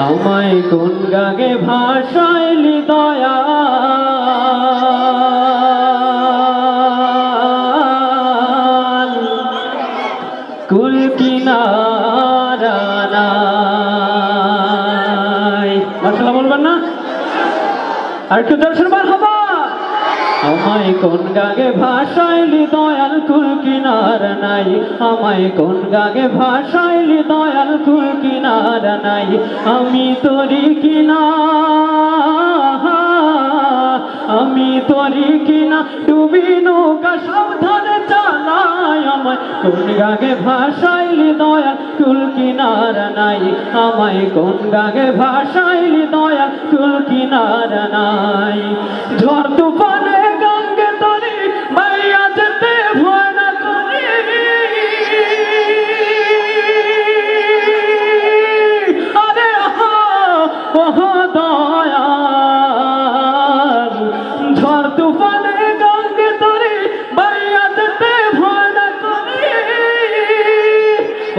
আমায় কোন গাগে ভাষাইলি দয়া? না? আর একটু দর্শন বার হবা আমায় কোন গাগে ভাষাইলি দয়াল কুল কিনার নাই? আমায় কোন গাগে ভাষাইলি দয়াল কুল কিনার নাই? আমি তোরি কিনা, আমি তোরি কিনা। ডুবি নৌকা সাবধানে চালাই আমায়। কোন গাগে ভাষাইলি দয়াল কুল কিনার নাই? আমায় কোন গাগে ভাষাইলি দয়াল কুল কিনার নাই?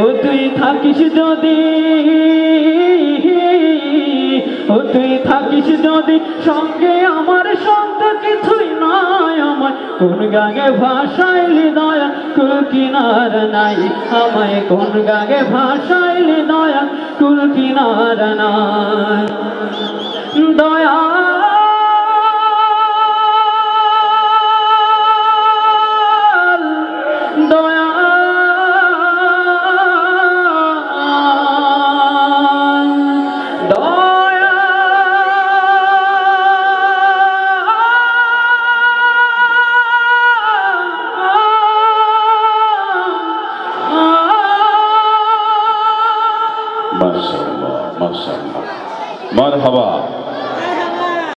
ও তুই থাকিস যদি, ও তুই থাকিস যদি, সঙ্গে আমার সন্ত কিছুই নয় আমার কোন গাগে ভাষাইলি দয়া, কুল কিনার নাই আমায়। কোন গাগে ভাষাইলি দয়া, কুল কিনার নাই। দয়া মাশাআল্লাহ মাশাআল্লাহ। মারহাবা।